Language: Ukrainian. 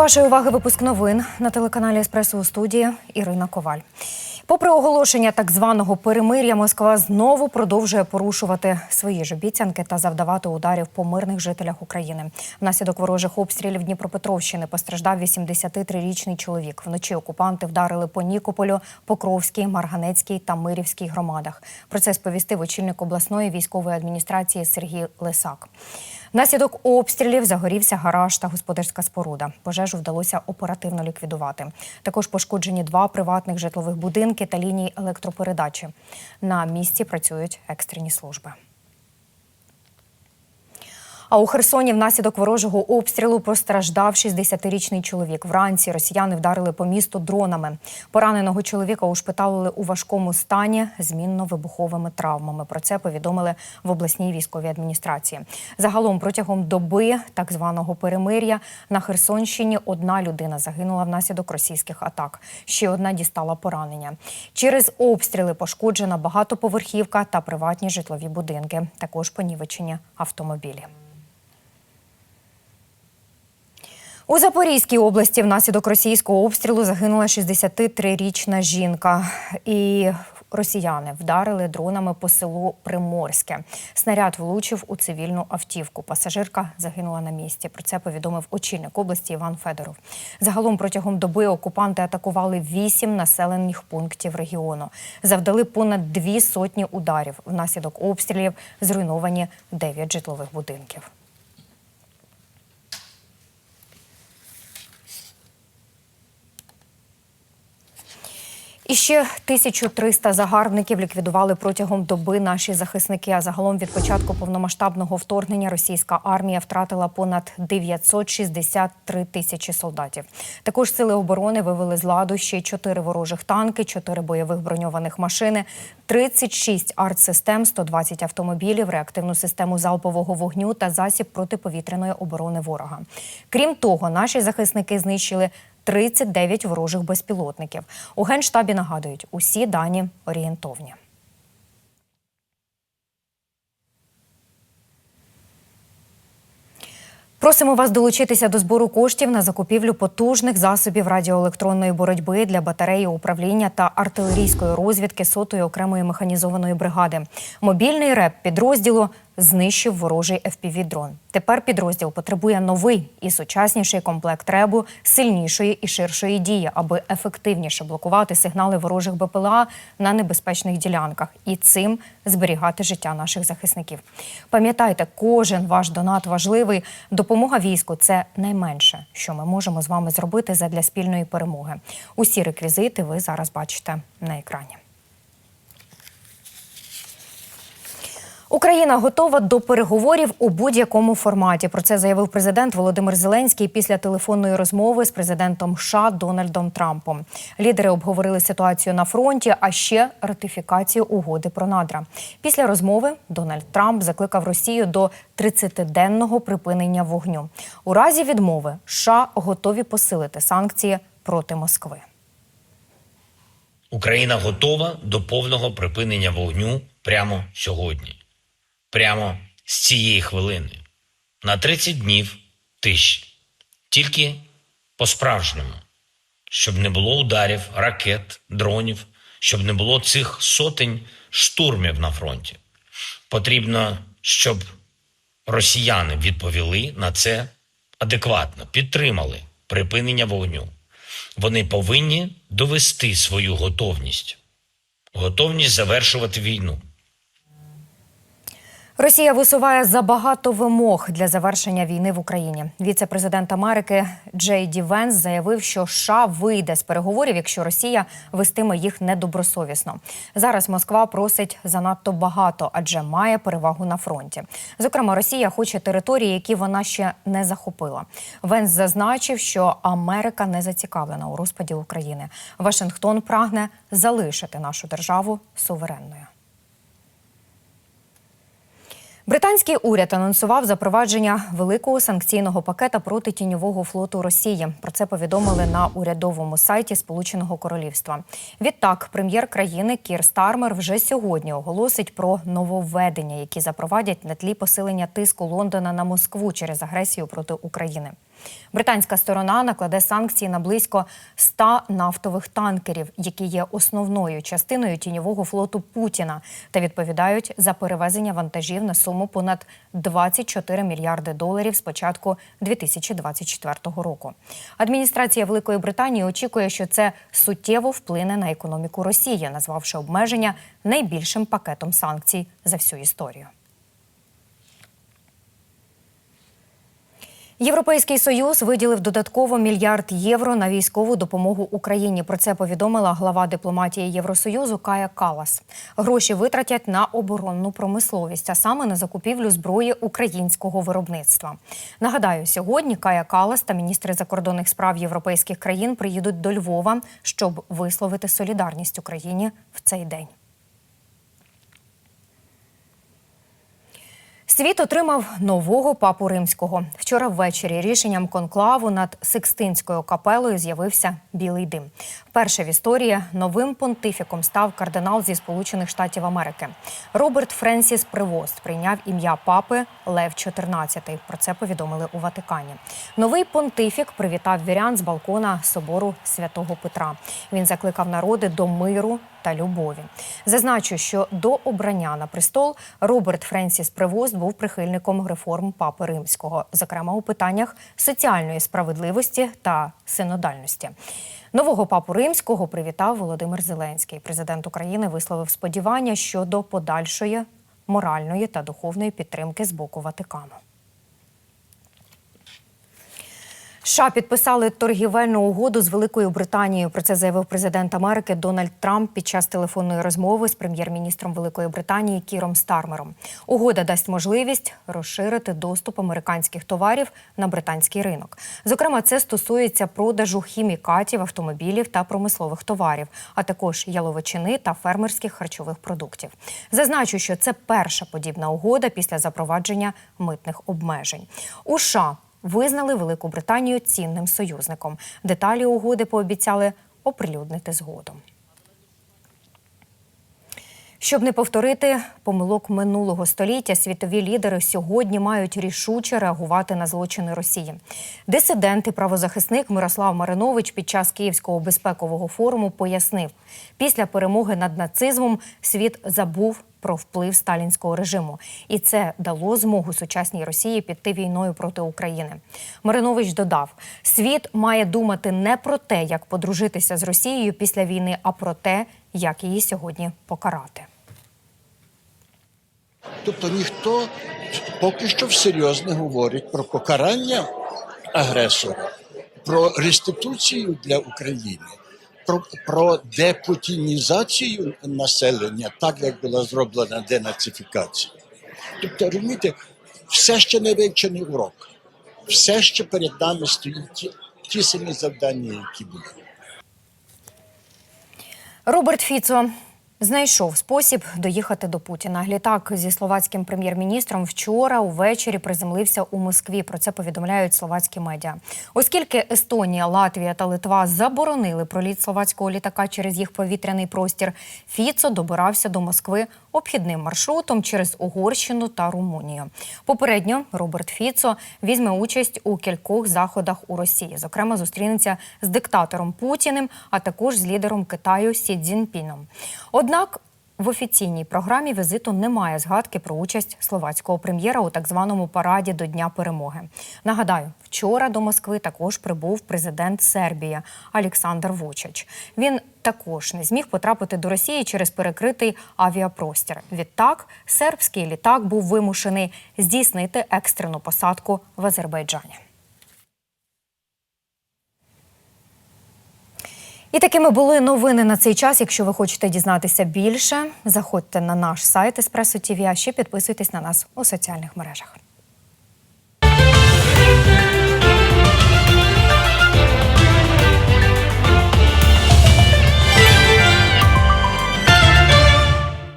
Вашої уваги випуск новин на телеканалі Еспресо у студії Ірина Коваль. Попри оголошення так званого перемир'я, Москва знову продовжує порушувати свої ж обіцянки та завдавати ударів по мирних жителях України. Внаслідок ворожих обстрілів Дніпропетровщини постраждав 83-річний чоловік. Вночі окупанти вдарили по Нікополю, Покровській, Марганецькій та Мирівській громадах. Про це сповістив очільник обласної військової адміністрації Сергій Лисак. Внаслідок обстрілів загорівся гараж та господарська споруда. Пожежу вдалося оперативно ліквідувати. Також пошкоджені два приватних житлових будинки та лінії електропередачі. На місці працюють екстрені служби. А у Херсоні внаслідок ворожого обстрілу постраждав 60-річний чоловік. Вранці росіяни вдарили по місту дронами. Пораненого чоловіка ушпиталили у важкому стані з мінно-вибуховими травмами. Про це повідомили в обласній військовій адміністрації. Загалом протягом доби так званого перемир'я на Херсонщині одна людина загинула внаслідок російських атак. Ще одна дістала поранення. Через обстріли пошкоджена багатоповерхівка та приватні житлові будинки. Також понівечені автомобілі. У Запорізькій області внаслідок російського обстрілу загинула 63-річна жінка. І росіяни вдарили дронами по селу Приморське. Снаряд влучив у цивільну автівку. Пасажирка загинула на місці. Про це повідомив очільник області Іван Федоров. Загалом протягом доби окупанти атакували вісім населених пунктів регіону. Завдали понад дві сотні ударів. Внаслідок обстрілів зруйновані дев'ять житлових будинків. І ще 1300 загарбників ліквідували протягом доби наші захисники. А загалом від початку повномасштабного вторгнення російська армія втратила понад 963 тисячі солдатів. Також сили оборони вивели з ладу ще 4 ворожих танки, 4 бойових броньованих машини, 36 артсистем, 120 автомобілів, реактивну систему залпового вогню та засіб протиповітряної оборони ворога. Крім того, наші захисники знищили 39 ворожих безпілотників. У генштабі нагадують, усі дані орієнтовні. Просимо вас долучитися до збору коштів на закупівлю потужних засобів радіоелектронної боротьби для батареї управління та артилерійської розвідки сотої окремої механізованої бригади. Мобільний реп підрозділу знищив ворожий FPV-дрон. Тепер підрозділ потребує новий і сучасніший комплект ребу сильнішої і ширшої дії, аби ефективніше блокувати сигнали ворожих БПЛА на небезпечних ділянках і цим зберігати життя наших захисників. Пам'ятайте, кожен ваш донат важливий. Допомога війську це найменше, що ми можемо з вами зробити задля спільної перемоги. Усі реквізити ви зараз бачите на екрані. Україна готова до переговорів у будь-якому форматі. Про це заявив президент Володимир Зеленський після телефонної розмови з президентом США Дональдом Трампом. Лідери обговорили ситуацію на фронті, а ще ратифікацію угоди про надра. Після розмови Дональд Трамп закликав Росію до 30-денного припинення вогню. У разі відмови США готові посилити санкції проти Москви. Україна готова до повного припинення вогню прямо сьогодні, прямо з цієї хвилини. На 30 днів тиші. Тільки по-справжньому, щоб не було ударів, ракет, дронів, щоб не було цих сотень штурмів на фронті. Потрібно, щоб росіяни відповіли на це адекватно, підтримали припинення вогню. Вони повинні довести свою готовність, готовність завершувати війну. Росія висуває забагато вимог для завершення війни в Україні. Віце-президент Америки Джей Ді Венс заявив, що США вийде з переговорів, якщо Росія вестиме їх недобросовісно. Зараз Москва просить занадто багато, адже має перевагу на фронті. Зокрема, Росія хоче території, які вона ще не захопила. Венс зазначив, що Америка не зацікавлена у розпаді України. Вашингтон прагне залишити нашу державу суверенною. Британський уряд анонсував запровадження великого санкційного пакета проти тіньового флоту Росії. Про це повідомили на урядовому сайті Сполученого Королівства. Відтак, прем'єр країни Кір Стармер вже сьогодні оголосить про нововведення, які запровадять на тлі посилення тиску Лондона на Москву через агресію проти України. Британська сторона накладе санкції на близько 100 нафтових танкерів, які є основною частиною тіньового флоту Путіна, та відповідають за перевезення вантажів на суму понад 24 мільярди доларів з початку 2024 року. Адміністрація Великої Британії очікує, що це суттєво вплине на економіку Росії, назвавши обмеження найбільшим пакетом санкцій за всю історію. Європейський союз виділив додатково мільярд євро на військову допомогу Україні. Про це повідомила глава дипломатії Євросоюзу Кая Калас. Гроші витратять на оборонну промисловість, а саме на закупівлю зброї українського виробництва. Нагадаю, сьогодні Кая Калас та міністри закордонних справ європейських країн приїдуть до Львова, щоб висловити солідарність Україні в цей день. Світ отримав нового папу римського. Вчора ввечері рішенням конклаву над Сикстинською капелою з'явився білий дим. Вперше в історії новим понтифіком став кардинал зі Сполучених Штатів Америки. Роберт Френсіс Привост прийняв ім'я папи Лев XIV. Про це повідомили у Ватикані. Новий понтифік привітав вірян з балкона собору святого Петра. Він закликав народи до миру та любові. Зазначу, що до обрання на престол Роберт Френсіс Привост був прихильником реформ папи римського, зокрема у питаннях соціальної справедливості та синодальності. Нового папу римського привітав Володимир Зеленський. Президент України висловив сподівання щодо подальшої моральної та духовної підтримки з боку Ватикану. США підписали торгівельну угоду з Великою Британією. Про це заявив президент Америки Дональд Трамп під час телефонної розмови з прем'єр-міністром Великої Британії Кіром Стармером. Угода дасть можливість розширити доступ американських товарів на британський ринок. Зокрема, це стосується продажу хімікатів, автомобілів та промислових товарів, а також яловичини та фермерських харчових продуктів. Зазначу, що це перша подібна угода після запровадження митних обмежень. У США визнали Велику Британію цінним союзником. Деталі угоди пообіцяли оприлюднити згодом. Щоб не повторити помилок минулого століття, світові лідери сьогодні мають рішуче реагувати на злочини Росії. Дисидент і правозахисник Мирослав Маринович під час Київського безпекового форуму пояснив, після перемоги над нацизмом світ забув про вплив сталінського режиму, і це дало змогу сучасній Росії піти війною проти України. Маринович додав: світ має думати не про те, як подружитися з Росією після війни, а про те, як її сьогодні покарати. Тобто ніхто поки що всерйоз не говорить про покарання агресора, про реституцію для України, про, про депутінізацію населення, так як була зроблена денацифікація. Тобто, розумієте, все ще не вивчений урок, все ще перед нами стоїть ті, ті самі завдання, які були. Роберт Фіцо знайшов спосіб доїхати до Путіна. Літак зі словацьким прем'єр-міністром вчора увечері приземлився у Москві. Про це повідомляють словацькі медіа. Оскільки Естонія, Латвія та Литва заборонили проліт словацького літака через їх повітряний простір, Фіцо добирався до Москви обхідним маршрутом через Угорщину та Румунію. Попередньо Роберт Фіцо візьме участь у кількох заходах у Росії. Зокрема, зустрінеться з диктатором Путіним, а також з лідером Китаю Сі Цзіньпіном. Однак в офіційній програмі візиту немає згадки про участь словацького прем'єра у так званому параді до Дня перемоги. Нагадаю, вчора до Москви також прибув президент Сербії Олександр Вучич. Він також не зміг потрапити до Росії через перекритий авіапростір. Відтак, сербський літак був вимушений здійснити екстрену посадку в Азербайджані. І такими були новини на цей час. Якщо ви хочете дізнатися більше, заходьте на наш сайт Еспресо ТВ, а ще підписуйтесь на нас у соціальних мережах.